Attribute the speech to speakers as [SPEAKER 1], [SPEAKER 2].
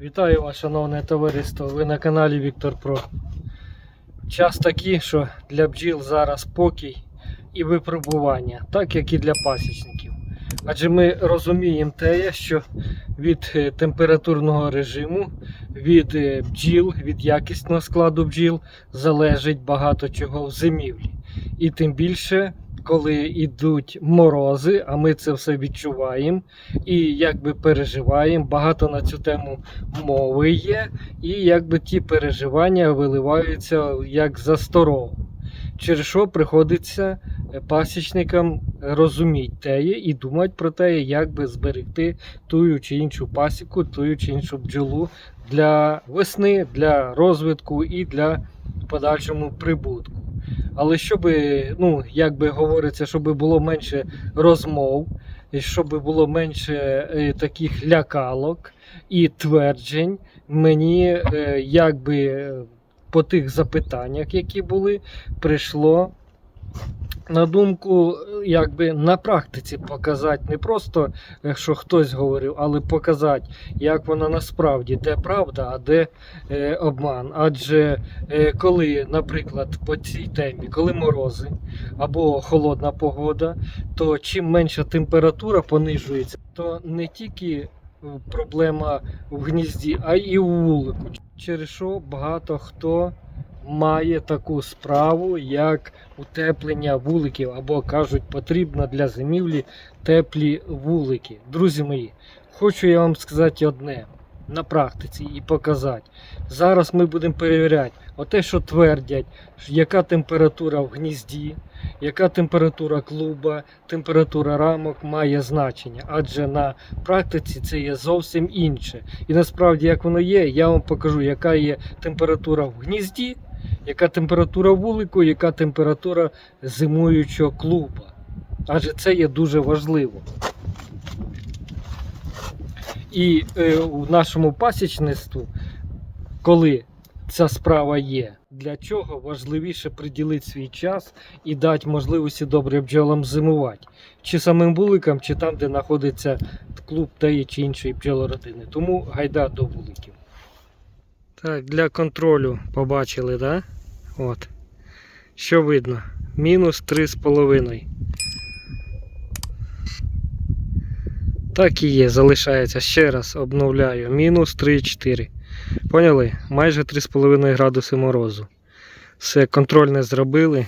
[SPEAKER 1] Вітаю вас, шановне товариство, ви на каналі Віктор Про. Час такий, що для бджіл зараз покій і випробування, так як і для пасічників. Адже ми розуміємо те, що від е, температурного режиму, від е, бджіл, від якісного складу бджіл залежить багато чого в зимівлі. І тим більше, коли йдуть морози, а ми це все відчуваємо і якби переживаємо. Багато на цю тему мови є, і якби ті переживання виливаються як за старого. Через що приходиться е, пасічникам розуміти теє і думати про те, як би зберегти тую чи іншу пасіку, тую чи іншу бджолу для весни, для розвитку і для подальшому прибутку. Але щоб, ну, як би говориться, щоб було менше розмов, щоб було менше е, таких лякалок і тверджень, мені е, якби е, по тих запитаннях, які були, прийшло на думку, якби на практиці показати не просто, е, що хтось говорив, але показати, як вона насправді, де правда, а де е, обман. Адже е, коли, наприклад, по цій темі, коли морози або холодна погода, то чим менша температура понижується, то не тільки е, проблема в гнізді, а й у вулику. Через що багато хто має таку справу, як утеплення вуликів, або кажуть, потрібно для зимівлі теплі вулики. Друзі мої, хочу я вам сказати одне на практиці і показати. Зараз ми будемо перевіряти оте, що твердять, яка температура в гнізді, яка температура клуба, температура рамок має значення, адже на практиці це є зовсім інше. І насправді, як воно є, я вам покажу, яка є температура в гнізді, яка температура вулику, яка температура зимуючого клуба. Адже це є дуже важливо. І е, в нашому пасічництву, коли ця справа є, для чого важливіше приділити свій час і дати можливості добрим бджолам зимувати, чи самим вуликам, чи там, де знаходиться клуб тієї чи іншої бджолородини. Тому гайда до вуликів. Так, для контролю побачили, да? От. Що видно? Мінус 3,5. Так і є, залишається. Ще раз обновляю. Мінус 3,4. Поняли? Майже 3,5 градуси морозу. Все, контрольне зробили.